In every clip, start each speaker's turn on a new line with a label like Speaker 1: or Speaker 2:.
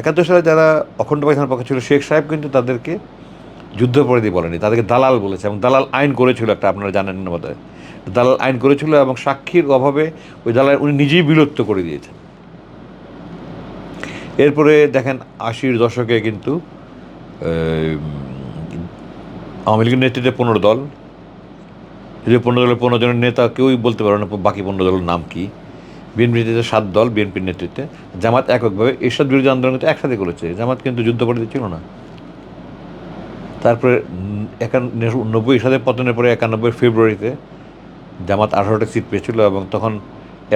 Speaker 1: একাত্তর সালে যারা অখণ্ড পাকিস্তানের পক্ষে ছিল, শেখ সাহেব কিন্তু তাদেরকে যুদ্ধাপরাধী বলেনি। তাদেরকে দালাল বলেছে এবং দালাল আইন করেছিল একটা, আপনারা জানেন না দালাল আইন করেছিল এবং সাক্ষীর অভাবে ওই দালাল উনি নিজেই বিলুপ্ত করে দিয়েছেন। এরপরে দেখেন আশির দশকে কিন্তু আওয়ামী লীগের নেতৃত্বে পনেরো দল। যে পনেরো দলের পনেরো জনের নেতা কেউই বলতে পারে না, বাকি পনেরো দলের নাম কি? বিএনপির নেতৃত্বে সাত দল, বিএনপির নেতৃত্বে, জামাত এককভাবে এরশাদ বিরোধী আন্দোলন কিন্তু একসাথে করেছে। জামাত কিন্তু যুদ্ধপরাধী ছিল না। তারপরে একানব্বই সালে পতনের পরে একানব্বই ফেব্রুয়ারিতে জামাত আঠারোটা সিট পেয়েছিল এবং তখন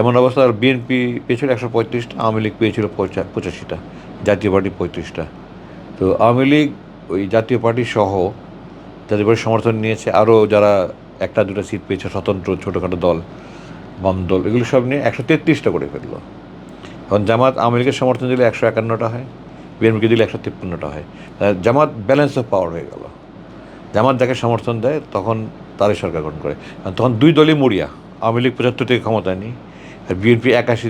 Speaker 1: এমন অবস্থা বিএনপি পেয়েছিল একশো পঁয়ত্রিশটা, আওয়ামী লীগ পেয়েছিল পঁচাশিটা, জাতীয় পার্টি পঁয়ত্রিশটা। তো আওয়ামী লীগ, ওই জাতীয় পার্টি সহ যাদের পার্টি সমর্থন নিয়েছে আরও যারা একটা দুটো সিট পেয়েছে স্বতন্ত্র ছোটোখাটো দল। বাম দল এগুলো সব নিয়ে একশো তেত্রিশটা করে ফেলল। এখন জামাত আওয়ামী লীগের সমর্থন দিলে একশো একান্নটা হয়, বিএনপিকে দিলে একশো তিপ্পান্নটা হয়। জামাত ব্যালেন্স অফ পাওয়ার হয়ে গেল। জামাত যাকে সমর্থন দেয় তখন তারই সরকার গঠন করে। তখন দুই দলই মরিয়া, আওয়ামী লীগ পঁচাত্তর থেকে ক্ষমতায় নেই, আর বিএনপি একাশি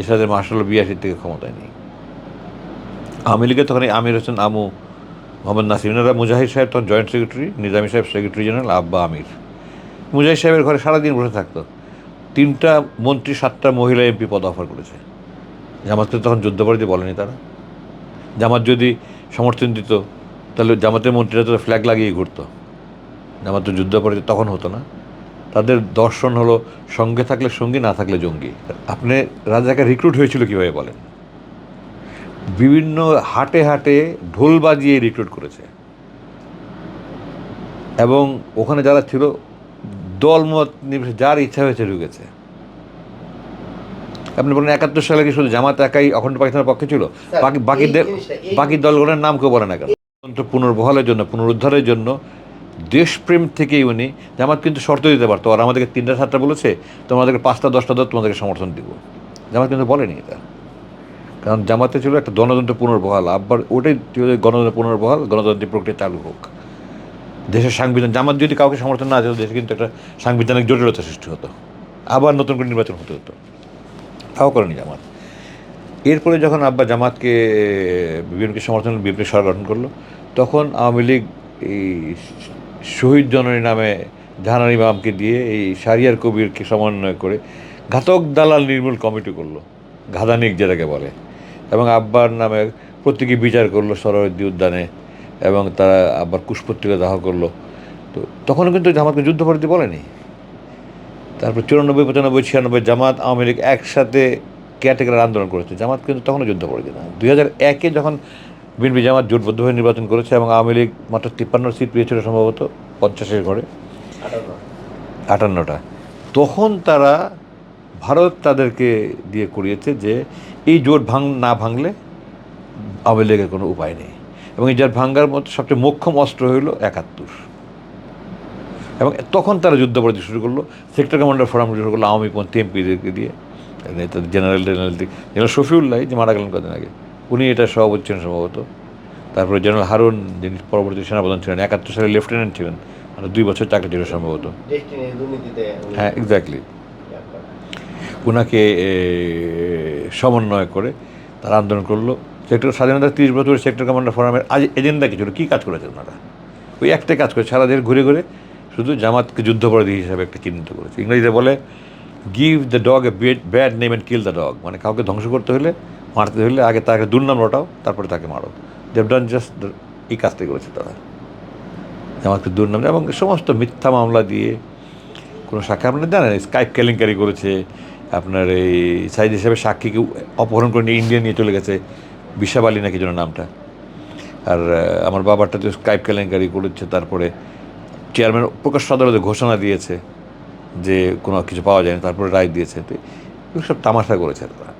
Speaker 1: এসাদের মার্শাল বিয়াশি থেকে ক্ষমতায় নেই। আওয়ামী লীগের তখন আমির হোসেন আমু, মোহাম্মদ নাসির এনারা মুজাহিদ সাহেব, তখন জয়েন্ট সেক্রেটারি নিজামী সাহেব সেক্রেটারি জেনারেল আব্বা আমির। মুজাহিদ সাহেবের ঘরে সারাদিন বসে থাকতো। তিনটা মন্ত্রী, সাতটা মহিলা এমপি পদ অফার করেছে। জামাতকে তখন যুদ্ধাপরাধী বলেনি তারা। জামাত যদি সমর্থন দিত, তাহলে জামাতের মন্ত্রীরা তো ফ্ল্যাগ লাগিয়ে ঘুরতো। জামাত তো যুদ্ধপরাধী তখন হতো না। তাদের দর্শন হলো সঙ্গে থাকলে সঙ্গী, না থাকলে জঙ্গি। আপনি রাজাকে রিক্রুট হয়েছিল কীভাবে বলেন? বিভিন্ন হাটে হাটে ঢোল বাজিয়ে রিক্রুট করেছে। এবং ওখানে যারা ছিল দলমত নির্বিশেষে যার ইচ্ছা হয়েছে ঢুকেছে। আপনি বলেন একাত্তর সালে কি শুধু জামাত একাই অখণ্ড পাকিস্তানের পক্ষে ছিল? বাকি বাকি বাকি দলগুলোর নাম কেউ বলে না কেন? তন্ত্র পুনর্বহালের জন্য পুনরুদ্ধারের জন্য দেশপ্রেম থেকেই উনি জামাত কিন্তু শর্ত দিতে পারতো। আর আমাদেরকে তিনটা সাতটা বলেছে তোমাদেরকে পাঁচটা দশটা দল তোমাদেরকে সমর্থন দিব। জামাত কিন্তু বলেনি এটা। কারণ জামাতে ছিল একটা গণতন্ত্র পুনর্বহাল। আবার ওটাই গণতন্ত্র পুনর্বহাল গণতান্ত্রিক প্রক্রিয়া চালু হোক। দেশের সাংবিধান জামাত যদি কাউকে সমর্থন না দিত, দেশে কিন্তু একটা সাংবিধানিক জটিলতা সৃষ্টি হতো। আবার নতুন করে নির্বাচন হতে হতো। তাও করেনি জামাত। এরপরে যখন আব্বা জামাতকে বিএনপি সমর্থন বিএনপি সরকার গঠন করল, তখন আওয়ামী লীগ এই শহীদ জননী নামে জাহানার ইমামকে দিয়ে এই সারিয়ার কবিরকে সমন্বয় করে ঘাতক দালাল নির্মূল কমিটি করল, ঘাদানিক যেটাকে বলে। এবং আব্বার নামে প্রত্যেকে বিচার করল সরহদ্দি উদ্যানে। এবং তারা আবার কুশপত্রিকা দাহ করল। তো তখনও কিন্তু জামাতকে যুদ্ধপরাধী বলেনি। তারপর চুরানব্বই, পঁচানব্বই, ছিয়ানব্বই জামাত আওয়ামী লীগ একসাথে কেয়ারটেকার আন্দোলন করেছে। জামাত কিন্তু তখনও যুদ্ধ করেছে না। দুই হাজার একে যখন বিএনপি জামাত জোটবদ্ধভাবে নির্বাচন করেছে এবং আওয়ামী লীগ মাত্র তিপ্পান্ন সিট পেয়েছিল সম্ভবত, পঞ্চাশের ঘরে। আটান্নটা। তখন তারা ভারত তাদেরকে দিয়ে করিয়েছে যে এই জোট ভাঙ, না ভাঙলে আওয়ামী লীগের কোনো উপায় নেই। এবং এই যার ভাঙ্গার মধ্যে সবচেয়ে মোক্ষম অস্ত্র হইল একাত্তর। এবং তখন তারা যুদ্ধপরাধী শুরু করল। সেক্টর কমান্ডার ফোরাম শুরু করল আওয়ামী পন্থী এমপিদেরকে দিয়ে। নেতাদের জেনারেল জেনারেল জেনারেল শফিউল্লাহ যে মারা গেলেন কদিন আগে উনি এটা সভাপতি ছিলেন সম্ভবত। তারপরে জেনারেল হারুন যিনি পরবর্তী সেনাপ্রধান ছিলেন একাত্তর সালে লেফটেন্যান্ট ছিলেন মানে দুই বছর চাকরি ছিল সম্ভবত। হ্যাঁ এক্স্যাক্টলি ওনাকে সমন্বয় করে তারা আন্দোলন করল। সেক্টর স্বাধীনতা তিরিশ বছর সেক্টর কমান্ডার ফোরামের আজ এজেন্ডা কি ছিল? কী কাজ করেছে ওনারা? ওই একটাই কাজ করে, সারা দেশ ঘুরে ঘুরে শুধু জামাতকে যুদ্ধপরাধী হিসাবে একটা চিহ্নিত করেছে। ইংরেজিতে বলে give the dog a bad name and kill the dog মানে কাউকে ধ্বংস করতে হলে, মারতে হলে আগে তাকে দুর্নাম রটাও, তারপরে তাকে মারো। দেব ডান জাস্ট এই কাজটাই করেছে তারা। জামাতকে দুর্নাম এবং সমস্ত মিথ্যা মামলা দিয়ে কোনো সাক্ষী আপনারা জানেন? স্কাইপ কেলেঙ্কারি করেছে, আপনার এই সাইজ হিসাবে সাক্ষীকে অপহরণ করে নিয়ে ইন্ডিয়া নিয়ে চলে গেছে। বিশাব আলী নাকি যেন নামটা। আর আমার বাবারটা তো স্কাইপ কেলেঙ্কারি করেছে, তারপরে চেয়ারম্যান প্রকাশ আদালতে ঘোষণা দিয়েছে যে কোনো কিছু পাওয়া যায়নি, তারপরে রায় দিয়েছে। তো সব তামাশা করেছে তারা।